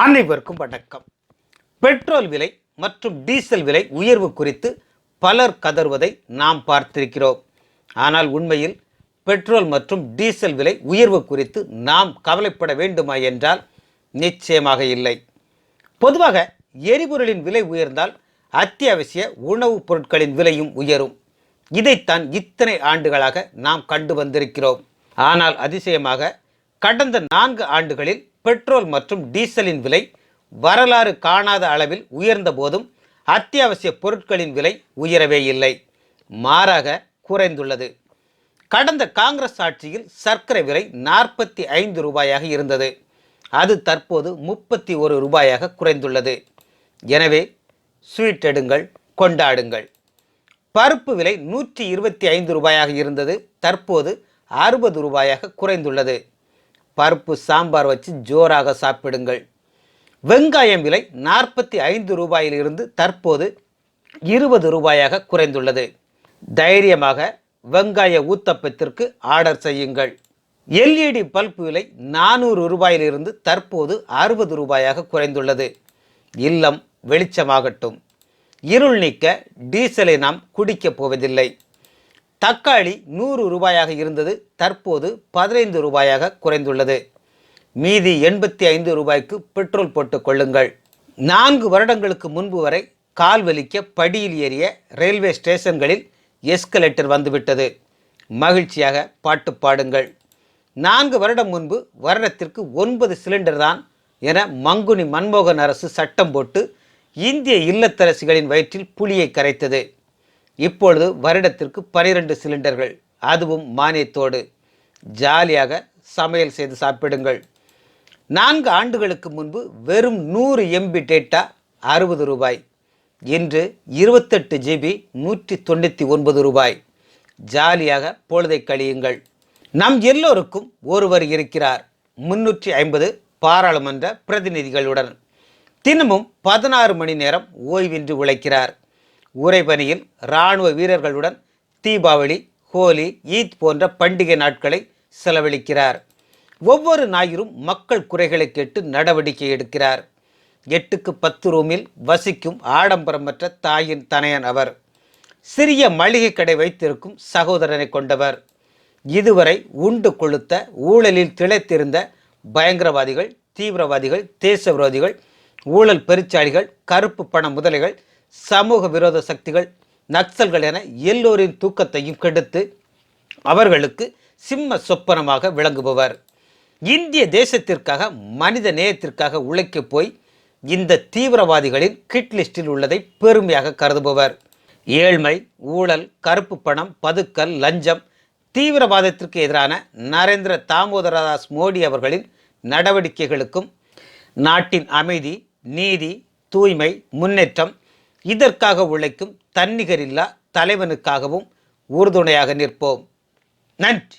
அனைவருக்கும் வணக்கம். பெட்ரோல் விலை மற்றும் டீசல் விலை உயர்வு குறித்து பலர் கதறுவதை நாம் பார்த்திருக்கிறோம். ஆனால் உண்மையில் பெட்ரோல் மற்றும் டீசல் விலை உயர்வு குறித்து நாம் கவலைப்பட வேண்டுமா என்றால் நிச்சயமாக இல்லை. பொதுவாக எரிபொருளின் விலை உயர்ந்தால் அத்தியாவசிய உணவுப் பொருட்களின் விலையும் உயரும். இதைத்தான் இத்தனை ஆண்டுகளாக நாம் கண்டு வந்திருக்கிறோம். ஆனால் அதிசயமாக கடந்த நான்கு ஆண்டுகளில் பெட்ரோல் மற்றும் டீசலின் விலை வரலாறு காணாத அளவில் உயர்ந்த போதும் அத்தியாவசிய பொருட்களின் விலை உயரவே இல்லை. மாறாக குறைந்துள்ளது. கடந்த காங்கிரஸ் ஆட்சியில் சர்க்கரை விலை நாற்பத்தி ஐந்து ரூபாயாக இருந்தது. அது தற்போது முப்பத்தி ஒரு ரூபாயாக குறைந்துள்ளது. எனவே ஸ்வீட் எடுங்கள் கொண்டாடுங்கள். பருப்பு விலை நூற்றி இருபத்தி ஐந்து ரூபாயாக இருந்தது. தற்போது அறுபது ரூபாயாக குறைந்துள்ளது. பருப்பு சாம்பார் வச்சு ஜோராக சாப்பிடுங்கள். வெங்காயம் விலை நாற்பத்தி ஐந்து ரூபாயிலிருந்து தற்போது இருபது ரூபாயாக குறைந்துள்ளது. தைரியமாக வெங்காய ஊத்தப்பத்திற்கு ஆர்டர் செய்யுங்கள். எல்இடி பல்ப் விலை நானூறு ரூபாயிலிருந்து தற்போது அறுபது ரூபாயாக குறைந்துள்ளது. இல்லம் வெளிச்சமாகட்டும். இருள் நீக்க டீசலை நாம் குடிக்கப் போவதில்லை. தக்காளி நூறு ரூபாயாக இருந்தது தற்போது பதினைந்து ரூபாயாக குறைந்துள்ளது. மீதி எண்பத்தி ஐந்து ரூபாய்க்கு பெட்ரோல் போட்டுக் கொள்ளுங்கள். நான்கு வருடங்களுக்கு முன்பு வரை கால் வலிக்க படியில் ஏறிய ரயில்வே ஸ்டேஷன்களில் எஸ்கலேட்டர் வந்துவிட்டது. மகிழ்ச்சியாக பாட்டு பாடுங்கள். நான்கு வருடம் முன்பு வருடத்திற்கு ஒன்பது சிலிண்டர் தான் என மங்குனி மன்மோகன் அரசு சட்டம் போட்டு இந்திய இல்லத்தரசிகளின் வயிற்றில் புலியை கரைத்தது. இப்பொழுது வருடத்திற்கு பனிரெண்டு சிலிண்டர்கள் அதுவும் மானியத்தோடு. ஜாலியாக சமையல் செய்து சாப்பிடுங்கள். நான்கு ஆண்டுகளுக்கு முன்பு வெறும் நூறு எம்பி டேட்டா அறுபது ரூபாய். இன்று இருபத்தெட்டு ஜிபி நூற்றி தொண்ணூற்றி ஒன்பது ரூபாய். ஜாலியாக பொழுதை கழியுங்கள். நம் எல்லோருக்கும் ஒருவர் இருக்கிறார். முன்னூற்றி ஐம்பது பாராளுமன்ற பிரதிநிதிகளுடன். தினமும் பதினாறு மணி நேரம் ஓய்வின்றி உழைக்கிறார். உறைபனியில் இராணுவ வீரர்களுடன் தீபாவளி ஹோலி ஈத் போன்ற பண்டிகை நாட்களை செலவழிக்கிறார். ஒவ்வொரு ஞாயிறும் மக்கள் குறைகளை கேட்டு நடவடிக்கை எடுக்கிறார். எட்டுக்கு பத்து ரூமில் வசிக்கும் ஆடம்பரமற்ற தாயின் தனையன் அவர். சிறிய மளிகை கடை வைத்திருக்கும் சகோதரனை கொண்டவர். இதுவரை உண்டு கொளுத்த ஊழலில் திளைத்திருந்த பயங்கரவாதிகள் தீவிரவாதிகள் தேச விரோதிகள் ஊழல் பெருச்சாளிகள் கருப்பு பண முதலைகள் சமூக விரோத சக்திகள் நக்சல்கள் என எல்லோரின் தூக்கத்தையும் கெடுத்து அவர்களுக்கு சிம்ம சொப்பனமாக விளங்குபவர். இந்திய தேசத்திற்காக மனித நேயத்திற்காக உழைக்கப் போய் இந்த தீவிரவாதிகளின் கிட் லிஸ்டில் உள்ளதை பெருமையாக கருதுபவர். ஏழ்மை ஊழல் கருப்பு பணம் பதுக்கல் லஞ்சம் தீவிரவாதத்திற்கு எதிரான நரேந்திர தாமோதரதாஸ் மோடி அவர்களின் நடவடிக்கைகளுக்கும் நாட்டின் அமைதி நீதி தூய்மை முன்னேற்றம் இதற்காக உழைக்கும் தன்னிகரில்லா தலைவனுக்காகவும் உறுதுணையாக நிற்போம். நன்றி.